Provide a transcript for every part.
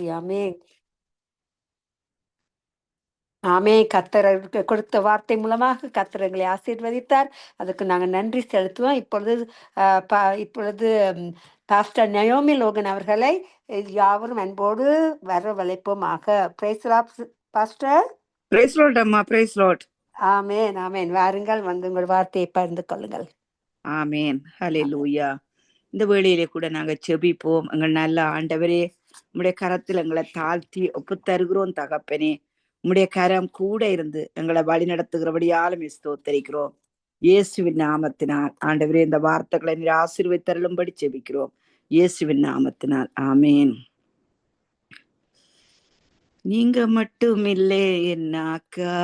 ஆமே ஆமே கத்தர் கொடுத்த வார்த்தை மூலமாக கத்தர் எங்களை ஆசீர்வதித்தார். அதுக்கு நாங்கள் நன்றி செலுத்துவோம். இப்பொழுது இப்பொழுது பாஸ்டர் நயோமி லோகன் அவர்களை யாவரும் அன்போடு வரவழைப்போமாக. பிரைஸ்லா பாஸ்டர். பிரைஸ் லார்ட் அம்மா. பிரைஸ் லார்ட் ஆமேன் ஆமேன். வாருங்கள் வந்து உங்கள் வார்த்தையை பகிர்ந்து கொள்ளுங்கள். ஆமேன். ஹalleluya இந்த வேளையிலே கூட நாங்க செபிப்போம் எங்கள் நல்ல ஆண்டவரே உம்முடைய கரத்தில் எங்களை தாழ்த்தி ஒப்பு தருகிறோம் தகப்பனே. உம்முடைய கரம் கூட இருந்து எங்களை வழி நடத்துகிறபடியாலும் ஸ்தோத்தரிக்கிறோம். இயேசுவின் நாமத்தினால் ஆண்டவரே இந்த வார்த்தைகளை நீர் ஆசீர்வதித்தருளும்படி செபிக்கிறோம் இயேசுவின் நாமத்தினால் ஆமேன். நீங்க மட்டும் இல்லை என்னாக்கா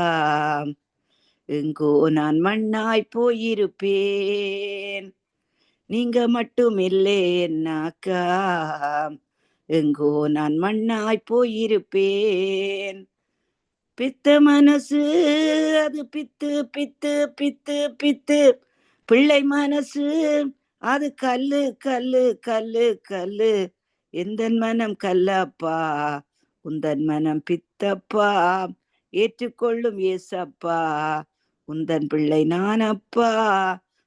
எங்கோ நான் மண்ணாய் போயிருப்பேன். நீங்க மட்டும் இல்லை என்னாக்கா எங்கோ நான் மண்ணாய் போயிருப்பேன். பித்த மனசு அது பித்து பித்து பித்து பித்து. பிள்ளை மனசு அது கல்லு கல்லு கல்லு கல்லு. எந்த மனம் கல்லப்பா உந்தன் மனம் பித்தப்பா. ஏற்றுக்கொள்ளும் ஏசப்பா உந்தன் பிள்ளை நான் அப்பா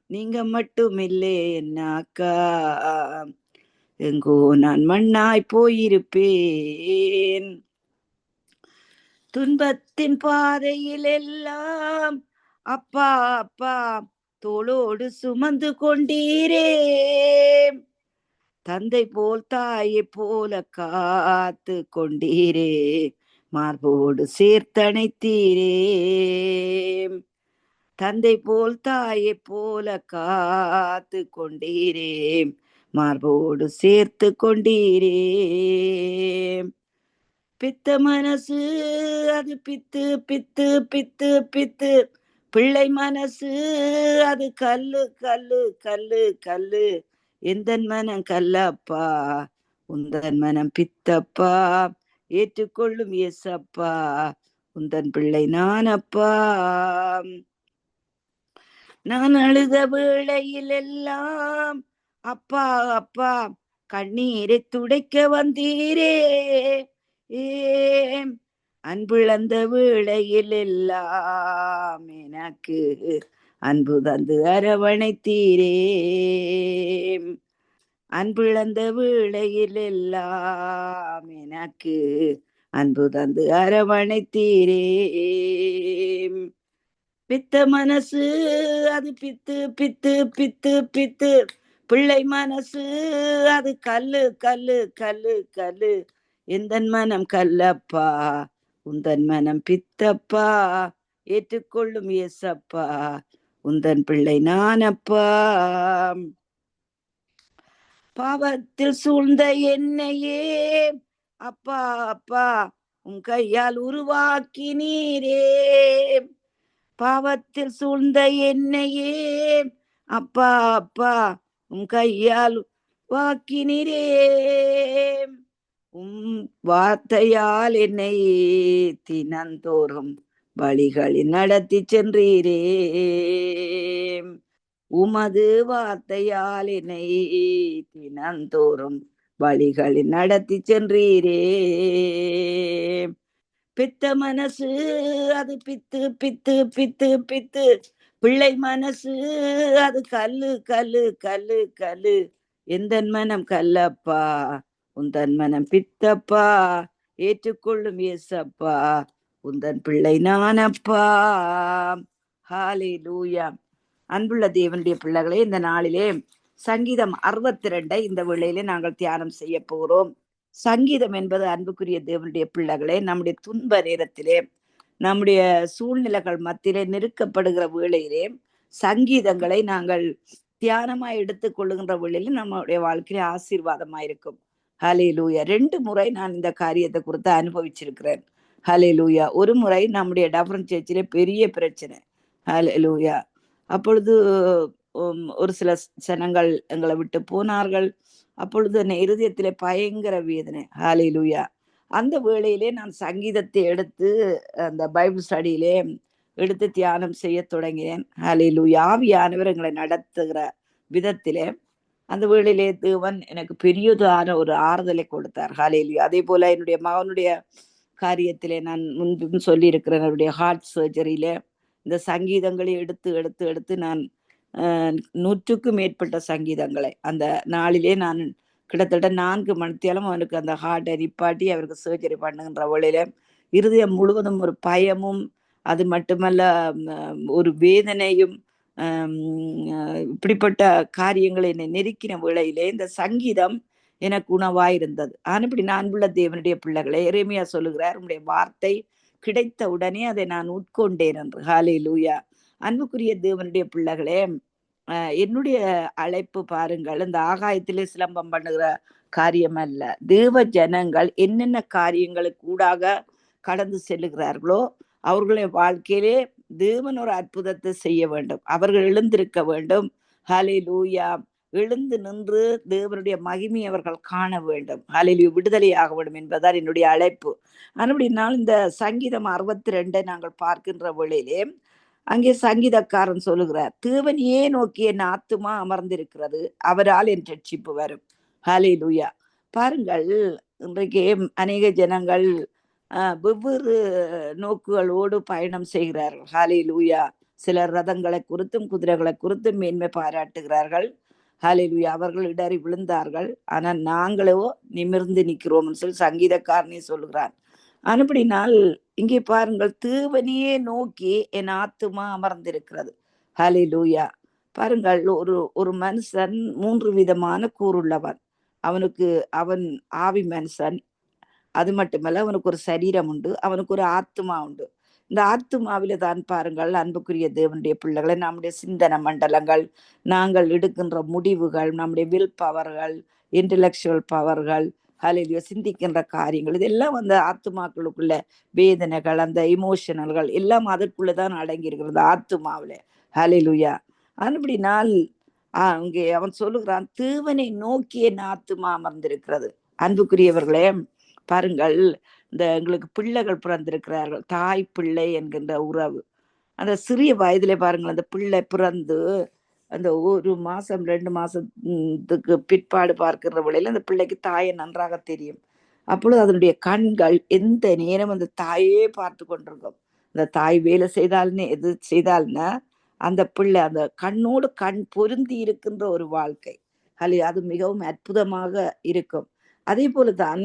நீங்க மட்டும் இல்லை என்னாக்கா. எங்கோ நான் மண்ணாய் போயிருப்பேன். துன்பத்தின் பாதையில் எல்லாம் அப்பா அப்பா தோளோடு சுமந்து கொண்டீரே தந்தை போல் தாயை போல காத்து கொண்டீரே மார்போடு சேர்த்தணைத்தீரே தந்தை போல் தாயை போல காத்து கொண்டீரே மார்போடு சேர்த்து கொண்டீரே. பித்த மனசு அது பித்து பித்து பித்து பித்து. பிள்ளை மனசு அது கல்லு கல்லு கல்லு கல்லு. எந்தன் மனம் கல்லப்பா? உந்தன் மனம் பித்தப்பா? ஏற்றுக்கொள்ளும் ஏசப்பா உந்தன் பிள்ளை நானப்பா? நான் அழுத வேளையில் எல்லாம் அப்பா அப்பா கண்ணீரை துடைக்க வந்தீரே. ஏம் அன்பிழந்த வேளையில் எல்லாம் எனக்கு அன்பு தந்து அரவணைத்தீரே. அன்பிழந்த வேளையில் எல்லாம் எனக்கு அன்பு தந்து அரவணைத்தீரே. பித்த மனசு அது பித்து பித்து பித்து பித்து. பிள்ளை மனசு அது கல்லு கல்லு கல்லு கல்லு. எந்தன் மனம் கல்லப்பா உந்தன் மனம் பித்தப்பா. ஏற்றுக்கொள்ளும் இயேசப்பா உந்தன் பிள்ளை நானப்பா. பாவத்தில் சூழ்ந்த என்னையே அப்பா அப்பா உன் கையால் உருவாக்கி நீரே. பாவத்தில் சூழ்ந்த என்னையே அப்பா அப்பா உம் கையால் வாக்கினிரே உம் வார்த்தையால் என்னை தினந்தோறும் வழிகளில் நடத்தி சென்றீரே உமது வார்த்தையால் என்னை தினந்தோறும் வழிகளில் நடத்தி சென்றீரே பித்த மனசு அது பித்து பித்து பித்து பித்து பிள்ளை மனசு அது கல்லு கல்லு கல்லு கல்லு. எந்தன் மனம் கல்லப்பா உந்தன் மனம் பித்தப்பா ஏற்றுக்கொள்ளும் ஏசப்பா உந்தன் பிள்ளை நானப்பா. ஹாலே லூயா அன்புள்ள தேவனுடைய பிள்ளைகளே இந்த நாளிலே சங்கீதம் அறுபத்தி ரெண்டை இந்த வேளையிலே நாங்கள் தியானம் செய்ய போகிறோம். சங்கீதம் என்பது அன்புக்குரிய தேவனுடைய பிள்ளைகளே நம்முடைய துன்ப நேரத்திலே நம்முடைய சூழ்நிலைகள் மத்தியிலே நெருக்கப்படுகிற வேளையிலே சங்கீதங்களை நாங்கள் தியானமாய் எடுத்துக்கொள்ளுகின்ற வேளையில நம்முடைய வாழ்க்கையில ஆசீர்வாதமா இருக்கும். ஹலே லூயா ரெண்டு முறை நான் இந்த காரியத்தை குறித்து அனுபவிச்சிருக்கிறேன். ஹலே லூயா ஒரு முறை நம்முடைய டபரன் சேர்ச்சிலே பெரிய பிரச்சனை. ஹலே லூயா அப்பொழுது ஒரு சில சனங்கள் எங்களை விட்டு போனார்கள். அப்பொழுது என் இருதயத்திலே பயங்கர வேதனை. ஹாலே லூயா அந்த வேளையிலே நான் சங்கீதத்தை எடுத்து அந்த பைபிள் ஸ்டடியிலே எடுத்து தியானம் செய்ய தொடங்கினேன். ஹாலே யாவியானவர் எங்களை நடத்துகிற விதத்திலே. அந்த வேளையிலே தேவன் எனக்கு பெரியதான ஒரு ஆறுதலை கொடுத்தார். ஹalleluya. அதே போல என்னுடைய மகனுடைய காரியத்திலே நான் முன்பும் சொல்லியிருக்கிறேன் என்னுடைய ஹார்ட் சர்ஜரியில இந்த சங்கீதங்களை எடுத்து எடுத்து எடுத்து நான் நூற்றுக்கும் மேற்பட்ட சங்கீதங்களை அந்த நாளிலே நான் கிட்டத்தட்ட நான்கு மணித்தியாலும் அவனுக்கு அந்த ஹார்ட்டை நிப்பாட்டி அவருக்கு சர்ஜரி பண்ணுங்கிற வழியில இருதயம் முழுவதும் ஒரு பயமும் அது மட்டுமல்ல ஒரு வேதனையும் இப்படிப்பட்ட காரியங்களை என்னை நெருக்கின வேளையிலே இந்த சங்கீதம் எனக்கு உணவாயிருந்தது. ஆனால் இப்படி நான் உள்ள தேவனுடைய பிள்ளைகளை எருமையா சொல்லுகிறார் உங்களுடைய வார்த்தை கிடைத்த உடனே அதை நான் உட்கொண்டேன் என்று. ஹாலே லூயா அன்புக்குரிய தேவனுடைய பிள்ளைகளே என்னுடைய அழைப்பு பாருங்கள். இந்த ஆகாயத்திலே சிலம்பம் பண்ணுகிற காரியம் அல்ல. தேவ ஜனங்கள் என்னென்ன காரியங்களுக்கு கூடாக கடந்து செல்லுகிறார்களோ அவர்களுடைய வாழ்க்கையிலே தேவன் ஒரு அற்புதத்தை செய்ய வேண்டும். அவர்கள் எழுந்திருக்க வேண்டும். ஹலே லூயா எழுந்து நின்று தேவனுடைய மகிமை அவர்கள் காண வேண்டும். ஹலிலு விடுதலையாக வேண்டும் என்பதால் என்னுடைய அழைப்பு. அப்படினால் இந்த சங்கீதம் அறுபத்தி ரெண்டை நாங்கள் பார்க்கின்ற வேளையிலே அங்கே சங்கீதக்காரன் சொல்லுகிறார் தேவனையே நோக்கி என் ஆத்துமா அமர்ந்திருக்கிறது? அவரால் என் ரட்சிப்பு வரும். ஹலே லூயா பாருங்கள் இன்றைக்கு அநேக ஜனங்கள் வெவ்வேறு நோக்குகளோடு பயணம் செய்கிறார்கள் ஹாலே லூயா சிலர் ரதங்களை குறித்தும் குதிரைகளை குறித்தும் மேன்மை பாராட்டுகிறார்கள். ஹாலே லூயா அவர்கள் இடறி விழுந்தார்கள். ஆனால் நாங்களோ நிமிர்ந்து நிற்கிறோம்னு சொல்லி சங்கீதக்காரனே சொல்லுகிறான். அப்படினால் இங்கே பாருங்கள் தேவனையே நோக்கி என் ஆத்துமா அமர்ந்திருக்கிறது. ஹலே லூயா பாருங்கள் ஒரு ஒரு மனுஷன் மூன்று விதமான கூறுள்ளவன். அவனுக்கு அவன் ஆவி மனுஷன். அது மட்டுமல்ல அவனுக்கு ஒரு சரீரம் உண்டு அவனுக்கு ஒரு ஆத்மா உண்டு. இந்த ஆத்மாவில தான் பாருங்கள் அன்புக்குரிய தேவனுடைய பிள்ளைகளை நம்முடைய சிந்தன மண்டலங்கள் நாங்கள் எடுக்கின்ற முடிவுகள் நம்முடைய வில் பவர்கள் இன்டலெக்சுவல் பவர்கள் ஹலையிலையோ சிந்திக்கின்ற காரியங்கள் இதெல்லாம் வந்து ஆத்துமாக்களுக்குள்ள வேதனைகள் அந்த இமோஷனல்கள் எல்லாம் அதற்குள்ளதான் அடங்கி இருக்கிறது ஆத்துமாவில். ஹலையிலுயா அதுபடி நாள் அங்கே அவன் சொல்லுகிறான் தேவனை நோக்கிய என் ஆத்துமா அமர்ந்திருக்கிறது. அன்புக்குரியவர்களே பாருங்கள் இந்த எங்களுக்கு பிள்ளைகள் பிறந்திருக்கிறார்கள் தாய் பிள்ளை என்கின்ற உறவு. அந்த சிறிய வயதிலே பாருங்கள் அந்த பிள்ளை பிறந்து அந்த ஒரு மாசம் ரெண்டு மாசத்துக்கு பிற்பாடு பார்க்கிற வழியில அந்த பிள்ளைக்கு தாயை நன்றாக தெரியும். அப்பொழுது அதனுடைய கண்கள் எந்த நேரம் அந்த தாயே பார்த்து கொண்டிருக்கும். அந்த தாய் வேலை செய்தால்னே எது செய்தால்னா அந்த பிள்ளை அந்த கண்ணோடு கண் பொருந்தி இருக்கின்ற ஒரு வாழ்க்கை. அது அது மிகவும் அற்புதமாக இருக்கும். அதே போலதான்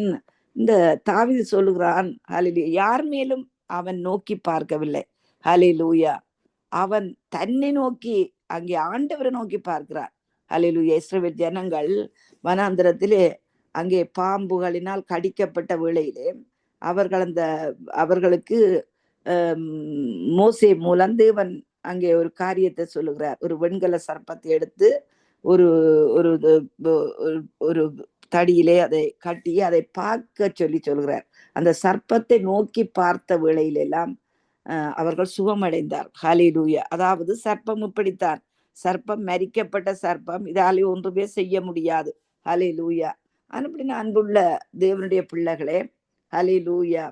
இந்த தாவிது சொல்லுகிறான் ஹலில் யார் மேலும் அவன் நோக்கி பார்க்கவில்லை. ஹலிலூயா அவன் தன்னை நோக்கி அங்கே ஆண்டவரை நோக்கி பார்க்கிறார். அலிலு இஸ்ரவேல் ஜனங்கள் வனாந்திரத்திலே அங்கே பாம்புகளினால் கடிக்கப்பட்ட வேளையிலே அவர்கள் அந்த அவர்களுக்கு மோசை மூலம் தேவன் அங்கே ஒரு காரியத்தை சொல்லுகிறார். ஒரு வெண்கல சர்ப்பத்தை எடுத்து ஒரு ஒரு ஒரு- தடியிலே அதை கட்டி அதை பார்க்க சொல்லி சொல்கிறார். அந்த சர்ப்பத்தை நோக்கி பார்த்த வேளையிலெல்லாம் அவர்கள் சுகமடைந்தார். ஹாலிலூயா அதாவது சர்ப்பம் இப்படித்தான். சர்ப்பம் மரிக்கப்பட்ட சர்ப்பம். இதாலே ஒன்றுமே செய்ய முடியாது. ஹalleluya. அப்படின்னா அன்புள்ள தேவனுடைய பிள்ளைகளே ஹலிலூயா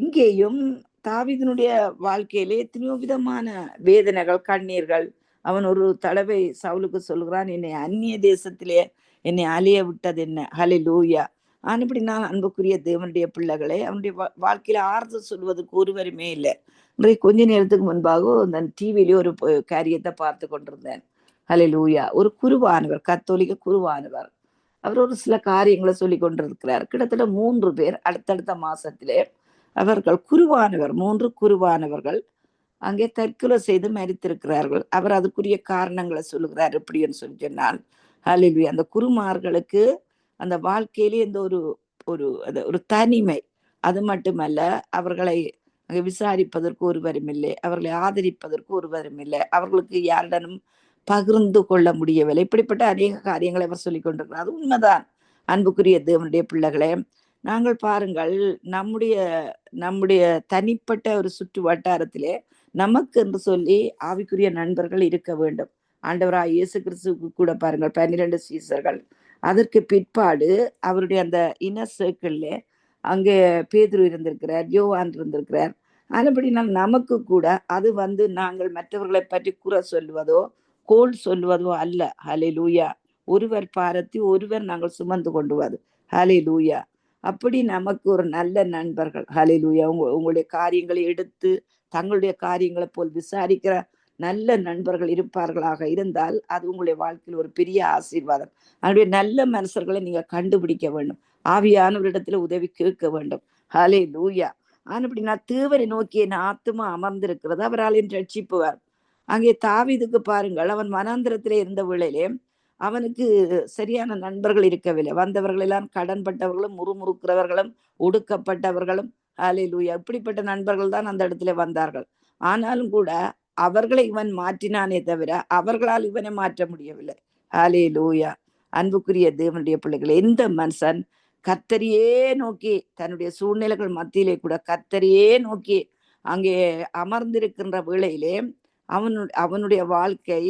இங்கேயும் தாவிதனுடைய வாழ்க்கையிலே எத்தனையோ விதமான வேதனைகள் கண்ணீர்கள். அவன் ஒரு தடவை சவுலுக்கு சொல்கிறான் என்னை அந்நிய தேசத்திலே என்னை அலைய விட்டது என்ன? ஹலே லூயா ஆனப்படி நான் அன்புக்குரிய தேவனுடைய பிள்ளைகளை அவனுடைய வா- வாழ்க்கையில ஆறுதல் சொல்வதற்கு ஒருவருமே இல்லை. இன்றைக்கு கொஞ்ச நேரத்துக்கு முன்பாக அந்த டிவிலேயே ஒரு காரியத்தை பார்த்து கொண்டிருந்தேன். ஹலே லூயா ஒரு குருவானவர் கத்தோலிக்க குருவானவர். அவர் ஒரு சில காரியங்களை சொல்லி கொண்டிருக்கிறார். கிட்டத்தட்ட மூன்று பேர் அடுத்தடுத்த மாசத்திலே அவர்கள் குருவானவர் மூன்று குருவானவர்கள் அங்கே தற்கொலை செய்து மரித்திருக்கிறார்கள். அவர் அதுக்குரிய காரணங்களை சொல்லுகிறார் எப்படின்னு சொல்லி சொன்னால் ஹalleluya. அந்த குருமார்களுக்கு அந்த வாழ்க்கையிலே இந்த ஒரு ஒரு அது ஒரு தனிமை. அது மட்டுமல்ல அவர்களை அங்கே விசாரிப்பதற்கு ஒருவரும் இல்லை அவர்களை ஆதரிப்பதற்கு ஒருவரும் இல்லை அவர்களுக்கு யாருடனும் பகிர்ந்து கொள்ள முடியவில்லை. இப்படிப்பட்ட அநேக காரியங்களை அவர் சொல்லிக் கொண்டிருக்கிறார். அது உண்மைதான். அன்புக்குரிய தேவனுடைய பிள்ளைகளே நாங்கள் பாருங்கள் நம்முடைய நம்முடைய தனிப்பட்ட ஒரு சுற்று வட்டாரத்திலே நமக்கு என்று சொல்லி ஆவிக்குரிய நண்பர்கள் இருக்க வேண்டும். ஆண்டவராய் இயேசு கிறிஸ்துவுக்கு கூட பாருங்கள் பன்னிரண்டு சீசர்கள். அதற்கு பிற்பாடு அவருடைய அந்த இன சர்க்கிளில் அங்கே பேதுரு இருந்திருக்கிறார் யோவான் இருந்திருக்கிறார். அதுபடினால் நமக்கு கூட அது வந்து நாங்கள் மற்றவர்களை பற்றி குறை சொல்லுவதோ கோல் சொல்லுவதோ அல்ல. ஹalleluya ஒருவர் பாரத்தி ஒருவர் நாங்கள் சுமந்து கொண்டுவது ஹலே லூயா அப்படி நமக்கு ஒரு நல்ல நண்பர்கள். ஹலே லூயா உங்க உங்களுடைய காரியங்களை எடுத்து தங்களுடைய காரியங்களை போல் விசாரிக்கிற நல்ல நண்பர்கள் இருப்பார்களாக இருந்தால் அது உங்களுடைய வாழ்க்கையில் ஒரு பெரிய ஆசீர்வாதம். அதனுடைய நல்ல மனுஷர்களை நீங்க கண்டுபிடிக்க வேண்டும். ஆவியானவரிடத்துல உதவி கேட்க வேண்டும். ஹலே லூயா ஆனப்படினா தேவரை நோக்கி என் ஆத்துமா அமர்ந்திருக்கிறது. அவரால் என்று ரட்சிப்புவார். வரும் அங்கே தாவிதுக்கு பாருங்கள். அவன் மனாந்திரத்திலே இருந்த வேளையிலே அவனுக்கு சரியான நண்பர்கள் இருக்கவில்லை. வந்தவர்கள் எல்லாம் கடன்பட்டவர்களும் முறுமுறுக்கிறவர்களும் ஒடுக்கப்பட்டவர்களும். ஹலே லூயா இப்படிப்பட்ட நண்பர்கள் தான் அந்த இடத்துல வந்தார்கள். ஆனாலும் கூட அவர்களை இவன் மாற்றினானே தவிர அவர்களால் இவனை மாற்ற முடியவில்லை. ஹாலே லூயா அன்புக்குரிய தேவனுடைய பிள்ளைகள் எந்த மனுஷன் கத்தரியே நோக்கி தன்னுடைய சூழ்நிலைகள் மத்தியிலே கூட கத்தரியே நோக்கி அங்கே அமர்ந்திருக்கின்ற வேளையிலே அவனு அவனுடைய வாழ்க்கை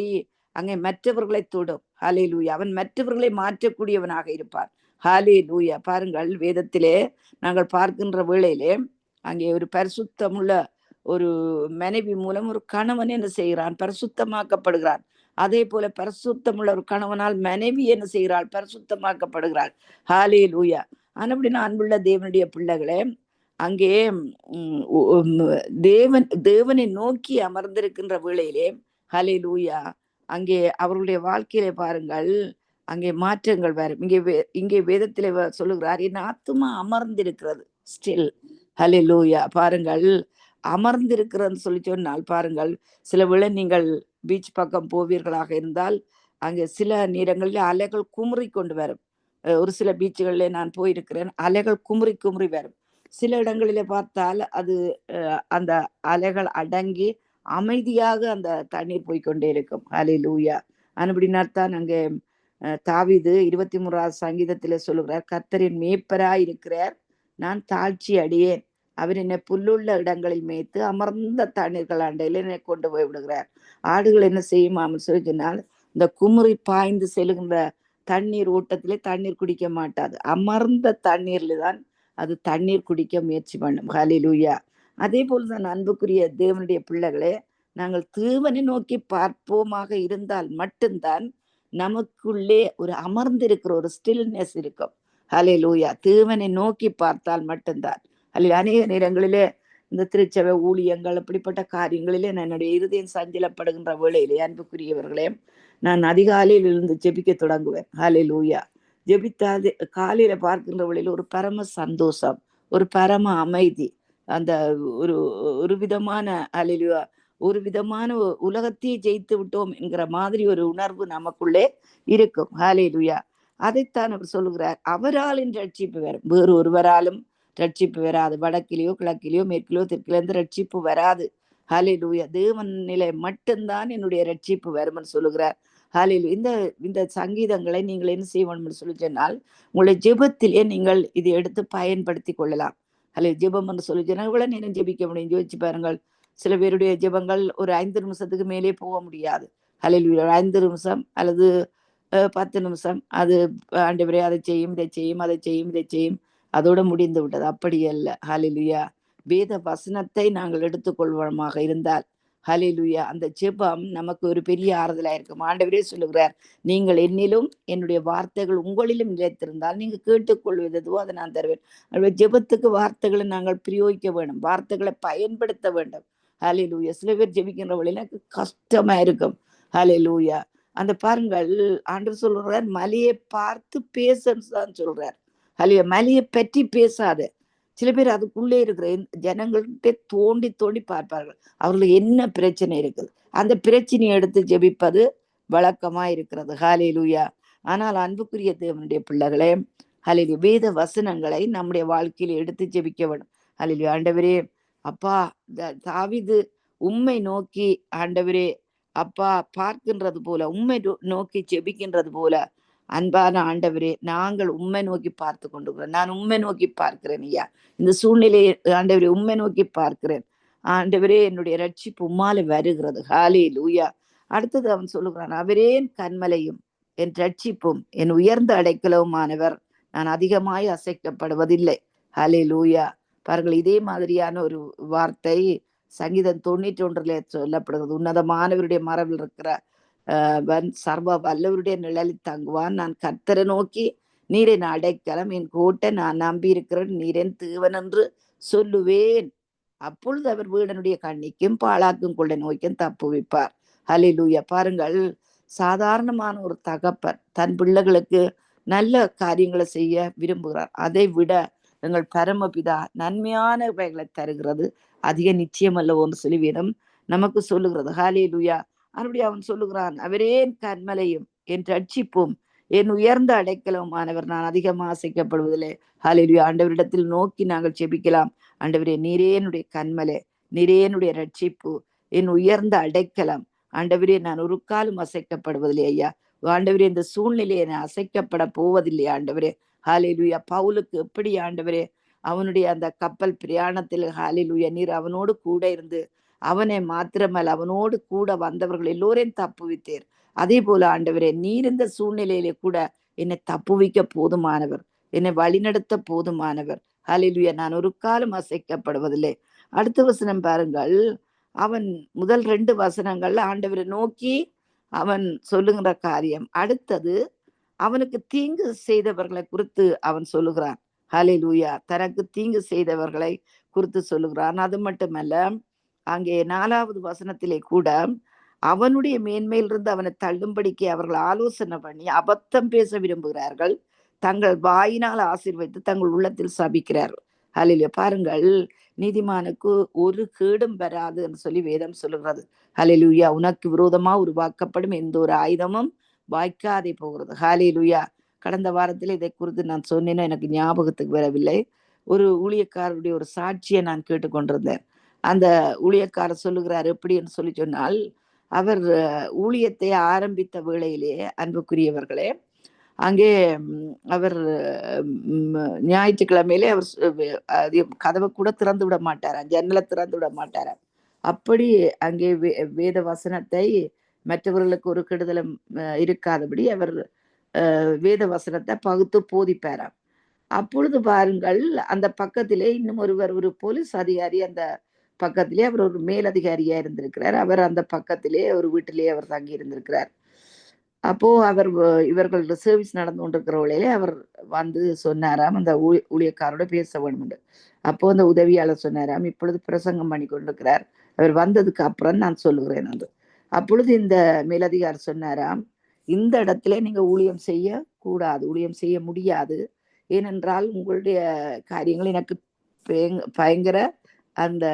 அங்கே மற்றவர்களை தொடும். ஹாலே லூயா அவன் மற்றவர்களை மாற்றக்கூடியவனாக இருப்பான். ஹாலே லூயா பாருங்கள் வேதத்திலே நாங்கள் பார்க்கின்ற வேளையிலே அங்கே ஒரு பரிசுத்தமுள்ள ஒரு மனைவி மூலம் ஒரு கணவன் என்ன செய்கிறான்? பரிசுத்தமாக்கப்படுகிறான். அதே போல பரிசுத்தமுள்ள ஒரு கணவனால் மனைவி என்ன செய்கிறாள்? பரிசுத்தமாக்கப்படுகிறாள். ஹாலே லூயா ஆனப்படினா அன்புள்ள தேவனுடைய பிள்ளைகளே அங்கே தேவன் தேவனை நோக்கி அமர்ந்திருக்கின்ற வேளையிலே ஹலே லூயா அங்கே அவர்களுடைய வாழ்க்கையிலே பாருங்கள் அங்கே மாற்றங்கள் வரும் இங்கே இங்கே வேதத்திலே சொல்லுகிறார் என் ஆத்துமா அமர்ந்திருக்கிறது. ஸ்டில் ஹலே லூயா பாருங்கள் அமர்ந்திருக்கிறன்னு சொல்லி சொன்னால் பாருங்கள் சில வேளை நீங்கள் பீச் பக்கம் போவீர்களாக இருந்தால் அங்கே சில நேரங்களில் அலைகள் குமுறி கொண்டு வரும். ஒரு சில பீச்சுகளில் நான் போயிருக்கிறேன் அலைகள் குமுறி குமுறி வரும். சில இடங்களில் பார்த்தால் அது அந்த அலைகள் அடங்கி அமைதியாக அந்த தண்ணீர் போய்கொண்டே இருக்கும். அலை லூயா அப்படின்னாத்தான் அங்கே தாவிது இருபத்தி மூன்றாவது சங்கீதத்தில் சொல்லுகிறார் கத்தரின் மேய்ப்பராய் இருக்கிறார் நான் தாழ்ச்சி அடியேன். அவர் என்னை புல்லுள்ள இடங்களில் மேய்த்து அமர்ந்த தண்ணீர்கள் அண்டையில் என்னை கொண்டு போய் விடுகிறார். ஆடுகள் என்ன செய்யுமாமல் சொல்லி சொன்னால் இந்த குமுறி பாய்ந்து செல்கின்ற தண்ணீர் ஊட்டத்திலே தண்ணீர் குடிக்க மாட்டாது. அமர்ந்த தண்ணீர்ல தான் அது தண்ணீர் குடிக்க முயற்சி பண்ணும். ஹலிலூயா அதே போல்தான் அன்புக்குரிய தேவனுடைய பிள்ளைகளே நாங்கள் தேவனை நோக்கி பார்ப்போமாக இருந்தால் மட்டும்தான் நமக்குள்ளே ஒரு அமர்ந்திருக்கிற ஒரு ஸ்டில்னஸ் இருக்கும். ஹலே லூயா தேவனை நோக்கி பார்த்தால் மட்டும்தான். அல்ல அநேக நேரங்களிலே இந்த திருச்சபை ஊழியங்கள் அப்படிப்பட்ட காரியங்களிலே நான் என்னுடைய இருதயம் சஞ்சலப்படுகின்ற வேளையிலே அன்புக்குரியவர்களே நான் அதிகாலையில் இருந்து ஜெபிக்க தொடங்குவேன். ஹாலே லூயா ஜெபித்தாது காலையில பார்க்கின்ற வழியில் ஒரு பரம சந்தோஷம் ஒரு பரம அமைதி அந்த ஒரு ஒரு விதமான அலிலுவா ஒரு விதமான உலகத்தையே ஜெயித்து விட்டோம் என்கிற மாதிரி ஒரு உணர்வு நமக்குள்ளே இருக்கும். ஹாலே லுயா அதைத்தான் அவர் சொல்லுகிறார். அவரால் என்று ரட்சிப்பு வரும் வேறு ஒருவராலும் ரட்சிப்பு வராது. வடக்கிலேயோ கிழக்கிலேயோ மேற்கிலேயோ தெற்கிலேருந்து ரட்சிப்பு வராது. ஹாலே லூயா தேவன் நிலை மட்டும்தான் என்னுடைய ரட்சிப்பு வரும்னு சொல்லுகிறார். ஹலிலு இந்த இந்த சங்கீதங்களை நீங்கள் என்ன செய்யணும்னு சொல்லி சொன்னால் உங்களுடைய ஜெபத்திலே நீங்கள் இதை எடுத்து பயன்படுத்தி கொள்ளலாம். ஹலே ஜெபம் என்று சொல்லி சொன்னால் இவ்வளவு நேரம் ஜெபிக்க முடியும். யோசிச்சு பாருங்கள். சில பேருடைய ஜெபங்கள் ஒரு ஐந்து நிமிஷத்துக்கு மேலே போக முடியாது. ஹலில் ஒரு ஐந்து நிமிஷம் அல்லது பத்து நிமிஷம். அது ஆண்டவரே அதை செய்யும் இதை செய்யும் அதை செய்யும் இதை செய்யும். அதோட முடிந்து விட்டது. அப்படி அல்ல. ஹலிலுயா வேத வசனத்தை நாங்கள் எடுத்துக்கொள்வோமாக இருந்தால் ஹலிலுயா அந்த ஜெபம் நமக்கு ஒரு பெரிய ஆறுதலாக இருக்கும். ஆண்டவரே சொல்லுகிறார் நீங்கள் என்னிலும் என்னுடைய வார்த்தைகள் உங்களிலும் நிலைத்திருந்தால் நீங்கள் கேட்டுக்கொள்வது எதுவோ அதை நான் தருவேன். ஜெபத்துக்கு வார்த்தைகளை நாங்கள் பிரயோகிக்க வேண்டும். வார்த்தைகளை பயன்படுத்த வேண்டும். ஹலிலூயா சில பேர் ஜெபிக்கின்ற வழி எனக்கு கஷ்டமாக இருக்கும். ஹலிலூயா அந்த பாருங்கள் ஆண்டு சொல்றார் மலையை பார்த்து பேசன்னு தான் சொல்றார். ஹலிய மலையை பற்றி பேசாத. சில பேர் அதுக்குள்ளே இருக்கிற ஜனங்கள்கிட்ட தோண்டி தோண்டி பார்ப்பார்கள். அவர்களுக்கு என்ன பிரச்சனை இருக்குது? அந்த பிரச்சனையை எடுத்து ஜெபிப்பது வழக்கமா இருக்கிறது. ஹாலே லூயா ஆனால் அன்புக்குரிய தேவனுடைய பிள்ளைகளே ஹலில் வேத வசனங்களை நம்முடைய வாழ்க்கையில எடுத்து ஜெபிக்க வேண்டும். ஹலில் ஆண்டவரே அப்பா தாவிது உண்மை நோக்கி ஆண்டவரே அப்பா பார்க்கின்றது போல உண்மை நோக்கி ஜெபிக்கின்றது போல அன்பான ஆண்டவரே நாங்கள் உண்மை நோக்கி பார்த்து கொண்டு நான் உண்மை நோக்கி பார்க்கிறேன் ஐயா. இந்த சூழ்நிலையை ஆண்டவரே உண்மை நோக்கி பார்க்கிறேன். ஆண்டவரே என்னுடைய ரட்சிப்பு உம்மால வருகிறது. ஹாலே லூயா அடுத்தது அவன் சொல்லுகிறான் அவரே என் கண்மலையும் என் ரட்சிப்பும் என் உயர்ந்த அடைக்கலவுமானவர். நான் அதிகமாய் அசைக்கப்படுவதில்லை. ஹலே லூயா பாருங்கள் இதே மாதிரியான ஒரு வார்த்தை சங்கீதம் தொண்ணூற்றி ஒன்றில் சொல்லப்படுகிறது. உன்னதமானவருடைய மரபில் இருக்கிற சர்வ வல்லவருடைய நிழலில் தங்குவான். நான் கர்த்தரை நோக்கி நீரின் அடைக்கலம். என் கோட்டை நான் நம்பி இருக்கிறேன் நீரின் தீவன் என்று சொல்லுவேன். அப்பொழுது அவர் வீடனுடைய கண்ணிக்கும் பாழாக்கும் கொள்ள நோய்க்கும் தப்புவிப்பார் ஹலிலூயா பாருங்கள் சாதாரணமான ஒரு தகப்பன் தன் பிள்ளைகளுக்கு நல்ல காரியங்களை செய்ய விரும்புகிறார். அதை விட எங்கள் பரமபிதா நன்மையான வகைகளை தருகிறது. அதிக நிச்சயம் அல்லவோன்னு சொல்லி வேதம் நமக்கு சொல்லுகிறது. ஹாலே லூயா அப்படி அவன் சொல்லுகிறான் அவரே என் கண்மலையும் என் ரட்சிப்பும் என் உயர்ந்த அடைக்கலமானவர் நான் அதிகமாக ஆசைக்கப்படுவதில்லை. ஹாலேலுயா ஆண்டவரிடத்தில் நோக்கி நாங்கள் செபிக்கலாம். ஆண்டவரே நீரே என்னுடைய கண்மலை நீரே என்னுடைய ரட்சிப்பு என் உயர்ந்த அடைக்கலம். ஆண்டவரே நான் ஒரு காலம் அசைக்கப்படுவதில்லை ஐயா. ஆண்டவரே இந்த சூழ்நிலையை நான் அசைக்கப்பட போவதில்லை ஆண்டவரே. ஹாலிலுயா பவுலுக்கு எப்படி ஆண்டவரே அவனுடைய அந்த கப்பல் பிரயாணத்தில் ஹாலிலுயா நீர் அவனோடு கூட இருந்து அவனை மாத்திரமல்ல அவனோடு கூட வந்தவர்கள் எல்லோரையும் தப்புவித்தேர். அதே போல ஆண்டவரே நீர் இந்த சூழ்நிலையிலே கூட என்னை தப்புவிக்க போதுமானவர் என்னை வழிநடத்த போதுமானவர். ஹalleluya நான் ஒரு காலம் அசைக்கப்படுவதில்லை. அடுத்த வசனம் பாருங்கள். அவன் முதல் ரெண்டு வசனங்கள்ல ஆண்டவரை நோக்கி அவன் சொல்லுகிற காரியம். அடுத்தது அவனுக்கு தீங்கு செய்தவர்களை குறித்து அவன் சொல்லுகிறான். ஹalleluya தனக்கு தீங்கு செய்தவர்களை குறித்து சொல்லுகிறான். அது மட்டுமல்ல அங்கே நாலாவது வசனத்திலே கூட அவனுடைய மேன்மையிலிருந்து அவனை தள்ளும்படிக்கு அவர்கள் ஆலோசனை பண்ணி அபத்தம் பேச விரும்புகிறார்கள். தங்கள் வாயினால் ஆசீர்வைத்து தங்கள் உள்ளத்தில் சபிக்கிறார்கள் ஹலிலே பாருங்கள் நீதிமானுக்கு ஒரு கேடும் வராது என்று சொல்லி வேதம் சொல்லுகிறது. ஹலிலுயா உனக்கு விரோதமா உருவாக்கப்படும் எந்த ஒரு ஆயுதமும் வாய்க்காதே போகிறது. ஹாலிலுயா கடந்த வாரத்தில் இதை குறித்து நான் சொன்னேன்னா எனக்கு ஞாபகத்துக்கு வரவில்லை. ஒரு ஊழியக்காரருடைய ஒரு சாட்சியை நான் கேட்டுக்கொண்டிருந்தேன். அந்த ஊழியக்காரர் சொல்லுகிறார் எப்படின்னு சொல்லி சொன்னால் அவர் ஊழியத்தை ஆரம்பித்த வேளையிலே அன்புக்குரியவர்களே அங்கே அவர் ஞாயிற்றுக்கிழமையிலே அவர் அது கதவை கூட திறந்து விட மாட்டாராம் ஜன்னலை திறந்து விட மாட்டாராம் அப்படி அங்கே வே- வேத வசனத்தை மற்றவர்களுக்கு ஒரு கெடுதலும் இருக்காதபடி அவர் வேத வசனத்தை பகுத்து போதிப்பாராம். அப்பொழுது பாருங்கள் அந்த பக்கத்திலே இன்னும் ஒருவர் ஒரு போலீஸ் அதிகாரி அந்த பக்கத்திலே அவர் ஒரு மேலதிகாரியா இருந்திருக்கிறார். அவர் அந்த பக்கத்திலே ஒரு வீட்டிலே அவர் தங்கி இருந்திருக்கிறார். அப்போ அவர் இவர்கள் சர்வீஸ் நடந்து கொண்டிருக்கிற வேளையிலே அவர் வந்து சொன்னாராம் அந்த ஊ ஊழியக்காரோட பேச வேண்டும் அப்போது அப்போ அந்த உதவியாளர் சொன்னாராம் இப்பொழுது பிரசங்கம் பண்ணி கொண்டிருக்கிறார். அவர் வந்ததுக்கு அப்புறம் நான் சொல்லுகிறேன் அது அப்பொழுது இந்த மேலதிகாரி சொன்னாராம் இந்த இடத்துல நீங்க ஊழியம் செய்ய கூடாது ஊழியம் செய்ய முடியாது. ஏனென்றால் உங்களுடைய காரியங்கள் எனக்கு பயங்கர அந்த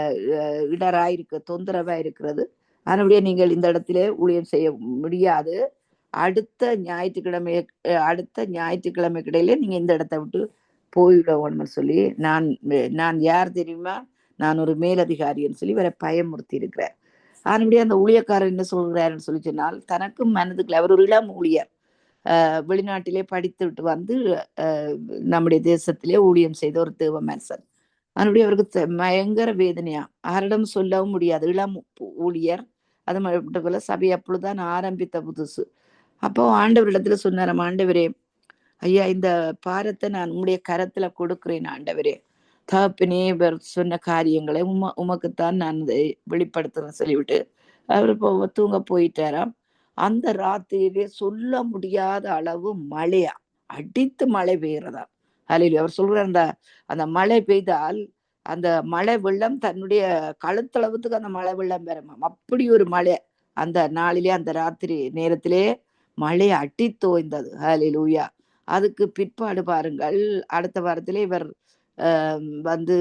இடராக இருக்க தொந்தரவாக இருக்கிறது அதனுடைய நீங்கள் இந்த இடத்திலே ஊழியம் செய்ய முடியாது. அடுத்த ஞாயிற்றுக்கிழமை அடுத்த ஞாயிற்றுக்கிழமை இடையில நீங்கள் இந்த இடத்த விட்டு போயிடணும்னு சொல்லி நான் நான் யார் தெரியுமா? நான் ஒரு மேலதிகாரின்னு சொல்லி வேற பயமுறுத்தி இருக்கிறார் அதனுடைய அந்த ஊழியக்காரர் என்ன சொல்கிறாருன்னு சொல்லி சொன்னால் தனக்கும் மனதுக்குள்ள அவர் ஒரு இளம் ஊழியர். வெளிநாட்டிலே படித்து விட்டு வந்து நம்முடைய தேசத்திலே ஊழியம் செய்த ஒரு தேவ மனுஷன். அதனுடைய அவருக்கு பயங்கர வேதனையா. யாரிடம் சொல்லவும் முடியாது. இளம் ஊழியர். அது மட்டும் போல சபை அப்பொழுதுதான் ஆரம்பித்த புதுசு. அப்போ ஆண்டவரிடத்துல சொன்னாராம் ஆண்டவரே ஐயா இந்த பாரத்தை நான் உம்முடைய கரத்துல கொடுக்குறேன் ஆண்டவரே. தகப்பினே இவர் சொன்ன காரியங்களை உம உமக்குத்தான் நான் இதை வெளிப்படுத்துறேன் சொல்லிவிட்டு அவர் இப்போ தூங்க போயிட்டாராம். அந்த ராத்திரியிலே சொல்ல முடியாத அளவு மழையா. அடித்து மழை பெய்கிறதா அலையில் அவர் சொல்கிறார் அந்த அந்த மழை பெய்தால் அந்த மழை வெள்ளம் தன்னுடைய கழுத்தளவுக்கு அந்த மழை வெள்ளம் பெறுமாம் அப்படி ஒரு மழை அந்த நாளிலே அந்த ராத்திரி நேரத்திலே மழை அட்டி தோய்ந்தது. ஹalleluya அதுக்கு பிற்பாடு பாருங்கள் அடுத்த வாரத்திலே இவர் வந்து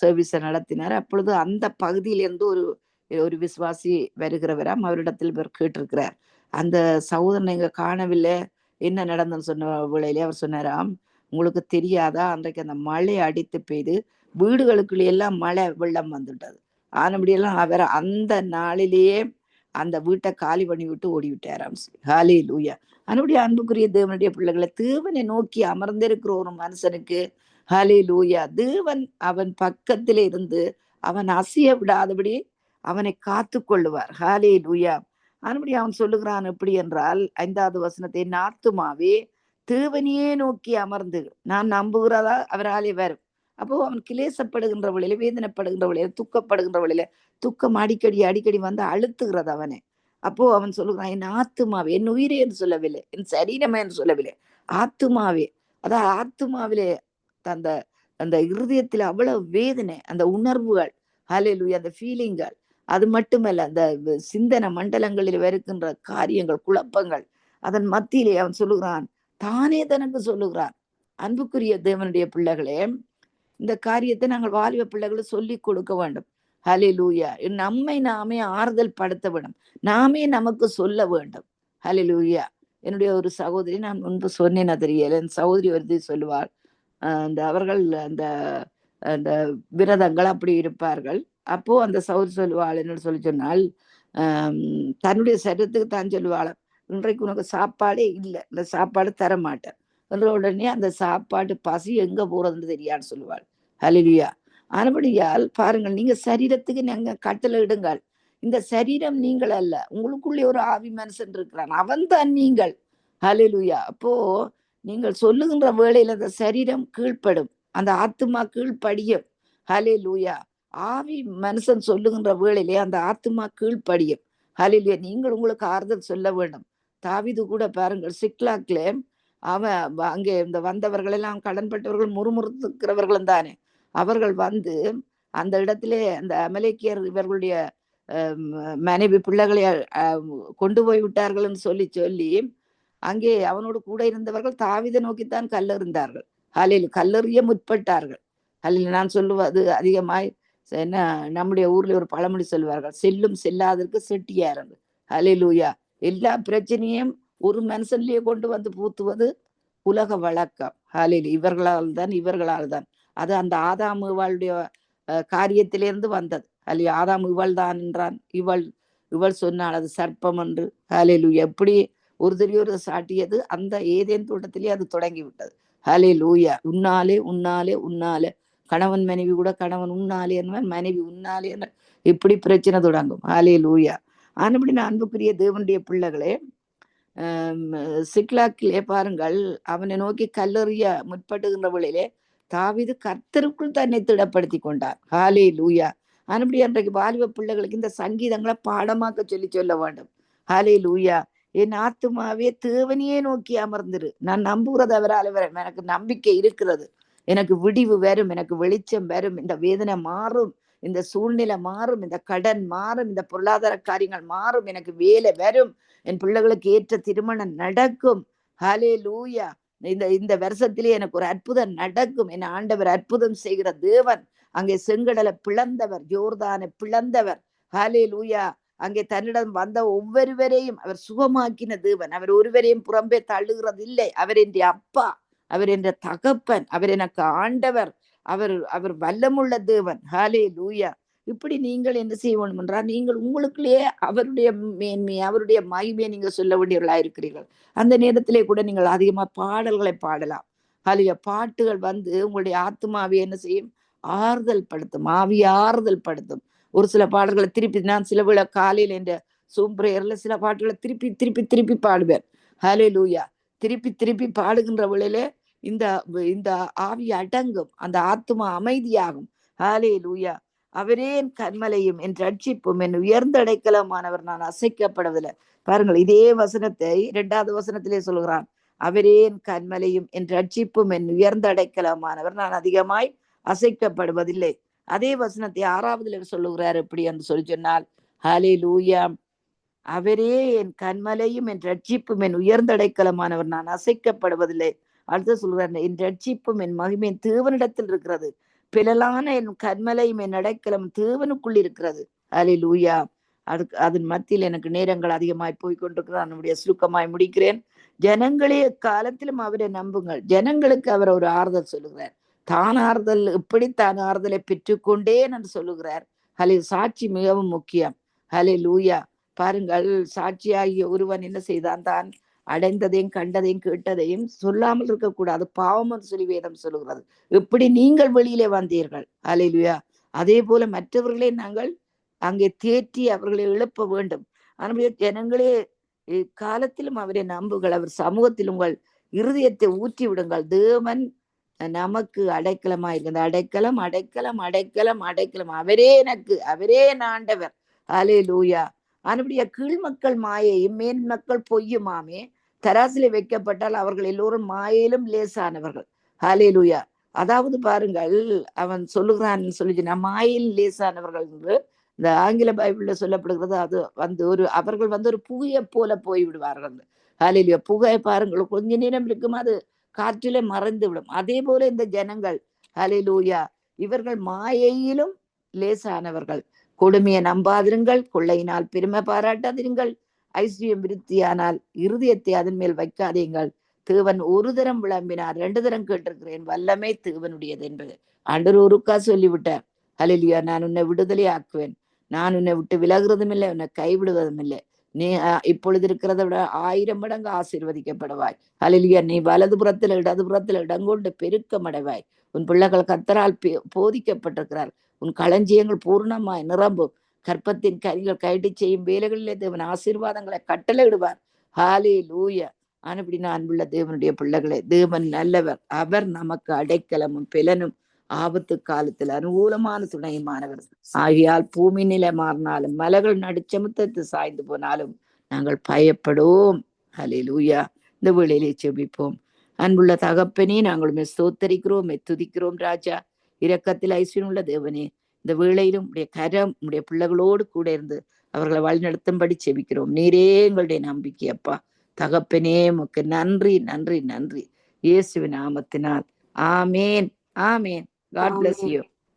சர்வீஸை நடத்தினார். அப்பொழுது அந்த பகுதியிலிருந்து ஒரு ஒரு விசுவாசி வருகிறவராம் அவரிடத்தில் இவர் கேட்டிருக்கிறார். அந்த சகோதரனை இங்கே காணவில்லை என்ன நடந்ததுன்னு சொன்ன விளையிலே அவர் சொன்னாராம் உங்களுக்கு தெரியாதா? அன்றைக்கு அந்த மழை அடித்து பெய்து வீடுகளுக்குள்ள எல்லாம் மழை வெள்ளம் வந்துட்டது. ஆனபடியெல்லாம் அவர் அந்த நாளிலேயே அந்த வீட்டை காலி பண்ணி விட்டு ஓடி விட்டாராம் லூயா அனுபடி அன்புக்குரிய தேவனுடைய பிள்ளைகளை தேவனை நோக்கி அமர்ந்திருக்கிற ஒரு மனுஷனுக்கு ஹாலே லூயா தேவன் அவன் பக்கத்தில் இருந்து அவன் அசைய விடாதபடி அவனை காத்து கொள்ளுவார். ஹாலே லூயா அதன்படி அவன் சொல்லுகிறான் எப்படி என்றால் ஐந்தாவது வசனத்தை நாத்துமாவே தேவனையே நோக்கி அமர்ந்து நான் நம்புகிறதா அவராலே வரும். அப்போ அவன் கிளேசப்படுகின்ற வழியில வேதனைப்படுகின்ற வழியில துக்கப்படுகின்ற வழியில துக்கம் அடிக்கடி அடிக்கடி வந்து அழுத்துகிறது அவனை. அப்போ அவன் சொல்லுகிறான் என் ஆத்துமாவே என் உயிரே என்று சொல்லவில்லை என் சரீரமே என்று சொல்லவில்லை ஆத்துமாவே. அதான் ஆத்துமாவிலே அந்த அந்த இருதயத்தில் அவ்வளவு வேதனை அந்த உணர்வுகள் ஹalleluya அந்த ஃபீலிங்கள் அது மட்டுமல்ல அந்த சிந்தன மண்டலங்களில் வருகின்ற காரியங்கள் குழப்பங்கள் அதன் மத்தியிலே அவன் சொல்லுகிறான் தானே தனக்கு சொல்லுகிறான் அன்புக்குரிய தேவனுடைய பிள்ளைகளே இந்த காரியத்தை நாங்கள் வாலிப பிள்ளைகளுக்கு சொல்லி கொடுக்க வேண்டும். ஹலே லூயா நம்மை நாமே ஆறுதல் படுத்த வேண்டும். நாமே நமக்கு சொல்ல வேண்டும். ஹலே லூயா என்னுடைய ஒரு சகோதரி நான் முன்பு சொன்னேன் தெரியல என் சகோதரி வருது சொல்லுவாள் அந்த அவர்கள் அந்த அந்த விரதங்கள் அப்படி இருப்பார்கள். அப்போ அந்த சகோதரி சொல்லுவாள் என்னோட சொல்லி சொன்னால் தன்னுடைய சரீரத்துக்கு தான் சொல்லுவாள். இன்றைக்கு உனக்கு சாப்பாடே இல்லை. இந்த சாப்பாடு தர மாட்டேன் என்ற உடனே அந்த சாப்பாடு பசி எங்கே போறதுன்னு தெரியான்னு சொல்லுவாள். ஹலிலியா ஆனபடியால் பாருங்கள் நீங்க சரீரத்துக்கு நீங்கள் கட்டளை இடுங்கள். இந்த சரீரம் நீங்கள் அல்ல. உங்களுக்குள்ளே ஒரு ஆவி மனுஷன் இருக்கிறான். அவன் தான் நீங்கள். ஹலிலுயா அப்போ நீங்கள் சொல்லுகின்ற வேளையில் அந்த சரீரம் கீழ்ப்படும். அந்த ஆத்துமா கீழ்ப்படியும். ஹலே லூயா ஆவி மனுஷன் சொல்லுகின்ற வேளையிலே அந்த ஆத்துமா கீழ்ப்படியும். ஹலிலுயா நீங்கள் உங்களுக்கு ஆறுதல் சொல்ல வேண்டும். தாவிது கூட பாருங்கள் சிக்லாக்ல அவன் அங்கே இந்த வந்தவர்கள் எல்லாம் கடன்பட்டவர்கள் முறுமுறுத்துக்கிறவர்களும் தானே. அவர்கள் வந்து அந்த இடத்திலே அந்த அமலேக்கியர் இவர்களுடைய மனைவி பிள்ளைகளை அஹ், கொண்டு போய் விட்டார்கள்னு சொல்லி சொல்லி அங்கே அவனோடு கூட இருந்தவர்கள் தாவிதை நோக்கித்தான் கல்லெறிந்தார்கள். ஹலில் கல்லெறிய முற்பட்டார்கள். ஹலில் நான் சொல்லுவது அதிகமாய் என்ன நம்முடைய ஊர்ல ஒரு பழமொழி சொல்வார்கள் செல்லும் செல்லாதற்கு செட்டியாரங்க ஹலிலூயா எல்லா பிரச்சனையும் ஒரு மனுஷன்லயே கொண்டு வந்து பூத்துவது உலக வழக்கம். ஹாலில் இவர்களால் தான் இவர்களால் தான் அது அந்த ஆதாம் இவளுடைய காரியத்திலிருந்து வந்தது. அல்லி ஆதாம் இவள் தான் என்றான். இவள் இவள் சொன்னாள் அது சர்ப்பம் என்று. ஹலிலு எப்படி ஒரு தெரியொரு சாட்டியது அந்த ஏதேன் தோட்டத்திலே அது தொடங்கி விட்டது ஹலே லூயா உன்னாலே உன்னாலே உன்னாலே. கணவன் மனைவி கூட கணவன் உன்னாலே என்பவன் மனைவி உன்னாலே என்ற. இப்படி பிரச்சனை தொடங்கும். ஹாலே லூயா ஆனபடி அன்புக்குரிய தேவனுடைய பிள்ளைகளே சிக்லாக்கிலே பாருங்கள் அவனை நோக்கி கல்லெறிய முற்படுகின்ற தாவிது கர்த்தருக்குள் தன்னை திடப்படுத்தி கொண்டார். ஹாலே லூயா ஆனபடி அன்றைக்கு வாலிப பிள்ளைகளுக்கு இந்த சங்கீதங்களை பாடமாக்க சொல்லி சொல்ல வேண்டும். ஹாலே லூயா என் ஆத்துமாவே தேவனையே நோக்கி அமர்ந்துரு. நான் நம்புகிறத அவரால் வரும் எனக்கு நம்பிக்கை இருக்கிறது. எனக்கு விடிவு வரும் எனக்கு வெளிச்சம் வரும் இந்த வேதனை மாறும். இந்த சூழ்நிலை மாறும் இந்த கடன் மாறும் இந்த பொருளாதார காரியங்கள் மாறும் எனக்கு வேலை வரும் என் பிள்ளைகளுக்கு ஏற்ற திருமணம் நடக்கும். ஹலே லூயா இந்த இந்த வருஷத்திலே எனக்கு ஒரு அற்புதம் நடக்கும். என் ஆண்டவர் அற்புதம் செய்கிற தேவன் அங்கே செங்கடலை பிளந்தவர் ஜோர்தானை பிளந்தவர். ஹலே லூயா அங்கே தன்னிடம் வந்த ஒவ்வொருவரையும் அவர் சுகமாக்கின தேவன். அவர் ஒருவரையும் புறம்பே தள்ளுகிறது இல்லை அவர் என்ற அப்பா. அவர் என்ற தகப்பன். அவர் எனக்கு ஆண்டவர். அவர் அவர் வல்லமுள்ள தேவன். ஹாலே லூயா இப்படி நீங்கள் என்ன செய்ய என்றால் நீங்கள் உங்களுக்குள்ளேயே அவருடைய மேன்மை அவருடைய மகிமையை நீங்கள் சொல்ல வேண்டியவர்களா இருக்கிறீர்கள். அந்த நேரத்திலே கூட நீங்கள் அதிகமா பாடல்களை பாடலாம். ஹாலிய பாட்டுகள் வந்து உங்களுடைய ஆத்மாவை என்ன செய்யும்? ஆறுதல் படுத்தும் ஆவியை ஆறுதல் படுத்தும். ஒரு சில பாடல்களை திருப்பி நான் சில விழா காலையில் என்ற சூம்பிரேயர்ல சில பாட்டுகளை திருப்பி திருப்பி திருப்பி பாடுவேன். ஹலே லூயா திருப்பி திருப்பி பாடுகின்ற விழையிலே இந்த இந்த ஆவி அடங்கும் அந்த ஆத்மா அமைதியாகும். ஹாலே லூயா அவரே என் கண்மலையும் என் ரட்சிப்பும் என் உயர்ந்த அடைக்கலமானவர். நான் அசைக்கப்படுவதில்லை. பாருங்கள் இதே வசனத்தை இரண்டாவது வசனத்திலே சொல்கிறான். அவரே என் கண்மலையும் என் ரட்சிப்பும் என் உயர்ந்த அடைக்கலமானவர். நான் அதிகமாய் அசைக்கப்படுவதில்லை. அதே வசனத்தை ஆறாவதுல சொல்லுகிறார் எப்படி என்று சொல்லி சொன்னால் ஹலே லூயா அவரே என் கண்மலையும் என் ரட்சிப்பும் என் உயர்ந்த அடைக்கலமானவர். நான் அசைக்கப்படுவதில்லை. அடுத்து சொல்கிறார் என் ரட்சிப்பும் என் மகிமையும் தேவனிடத்தில் இருக்கிறது. பிழலான என் கண்மலையும் என் அடைக்கலம் தேவனுக்குள் இருக்கிறது. அலி லூயா அதுக்கு அதன் மத்தியில் எனக்கு நேரங்கள் அதிகமாய் போய்கொண்டிருக்கிறது. நம்முடைய சுருக்கமாய் முடிக்கிறேன். ஜனங்களே காலத்திலும் அவரை நம்புங்கள். ஜனங்களுக்கு அவர் ஒரு ஆறுதல் சொல்லுகிறார். தான் ஆறுதல் இப்படி தான் ஆறுதலை பெற்றுக்கொண்டேன் என்று சொல்லுகிறார். ஹலே சாட்சி மிகவும் முக்கியம். ஹலே லூயா பாருங்கள் சாட்சியாகிய ஒருவன் என்ன செய்தான்? தான் அடைந்ததையும் கண்டதையும் கேட்டதையும் சொல்லாமல் இருக்கக்கூடாது. பாவம் என்று சொல்லி வேதம் சொல்லுகிறது. எப்படி நீங்கள் வெளியிலே வந்தீர்கள். அலையிலுயா அதே போல மற்றவர்களே நாங்கள் அங்கே தேற்றி அவர்களை எழுப்ப வேண்டும். ஆனால் ஜனங்களே காலத்திலும் அவரை நம்புங்கள். அவர் சமூகத்தில் உங்கள் இருதயத்தை ஊற்றி விடுங்கள். தேவன் நமக்கு அடைக்கலமா இருக்குது அடைக்கலம் அடைக்கலம் அடைக்கலம் அடைக்கலம். அவரே எனக்கு அவரே நாண்டவர் அலே லூயா அனுடைய கீழ் மக்கள் மாயையும் மேல் மக்கள் பொய்யுமாமே தராசிலே வைக்கப்பட்டால் அவர்கள் எல்லோரும் மாயிலும் லேசானவர்கள். ஹalleluya. அதாவது பாருங்கள் அவன் சொல்லுகிறான் சொல்லி நான் மாயில் லேசானவர்கள் என்று இந்த ஆங்கில பைபிள்ல சொல்லப்படுகிறது. அது வந்து ஒரு அவர்கள் வந்து ஒரு புகையை போல போய் விடுவார்கள் ஹalleluya. புகையை பாருங்கள் கொஞ்ச நேரம் இருக்கும் அது காற்றிலே மறைந்து விடும் அதே போல இந்த ஜனங்கள் ஹalleluya. இவர்கள் மாயையிலும் லேசானவர்கள். கொடுமையை நம்பாதிருங்கள் கொள்ளையினால் பெருமை பாராட்டாதிருங்கள். ஐஸ்வர்யம் விருத்தியானால் இருதயத்தை அதன் மேல் வைக்காதீங்கள் தேவன் ஒரு தரம் விளம்பினார் ரெண்டு தரம் கேட்டிருக்கிறேன். வல்லமே தேவனுடையது என்பது ஆண்டர் ஒருக்கா சொல்லிவிட்டார். ஹalleluya. நான் உன்னை விடுதலை ஆக்குவேன். நான் உன்னை விட்டு விலகுறதும் இல்லை உன்னை கைவிடுவதும் இல்லை. நீ இப்பொழுது இருக்கிறத விட ஆயிரம் மடங்கு ஆசீர்வதிக்கப்படுவாய். ஹalleluya. நீ வலது புறத்தில் இடது புறத்தில் இடங்கொண்டு பெருக்கமடைவாய். உன் பிள்ளைகள் கத்தரால் போதிக்கப்பட்டிருக்கிறார். உன் களஞ்சியங்கள் பூர்ணமாய் நிரம்பும். கற்பத்தின் கரிகள் கைட்டு செய்யும் வேலைகளிலே தேவன் ஆசீர்வாதங்களை கட்டளையிடுவார். ஹாலே லூயா ஆனபடி நான் அன்புள்ள தேவனுடைய பிள்ளைகளை தேவன் நல்லவர். அவர் நமக்கு அடைக்கலமும் பிலனும் ஆபத்து காலத்தில் அனுகூலமான துணையுமானவர். ஆகியால் பூமி நிலை மாறினாலும் மலைகள் நடுச்சமுத்தத்து சாய்ந்து போனாலும் நாங்கள் பயப்படுவோம். ஹலே லூயா இந்த வேளையிலே செபிப்போம் அன்புள்ள தகப்பனே நாங்கள் உம்மை ஸ்தோத்தரிக்கிறோம் துதிக்கிறோம் ராஜா. இரக்கத்தில் ஐஸ்வர்யமுள்ள தேவனே இந்த வேளையிலும் உடைய கரம் உடைய பிள்ளைகளோடு கூட இருந்து அவர்களை வழிநடத்தும்படி செபிக்கிறோம். நீரே எங்களுடைய நம்பிக்கை அப்பா. தகப்பனே உமக்கு நன்றி நன்றி நன்றி. இயேசுவின் நாமத்தினால். ஆமேன். ஆமேன். God bless you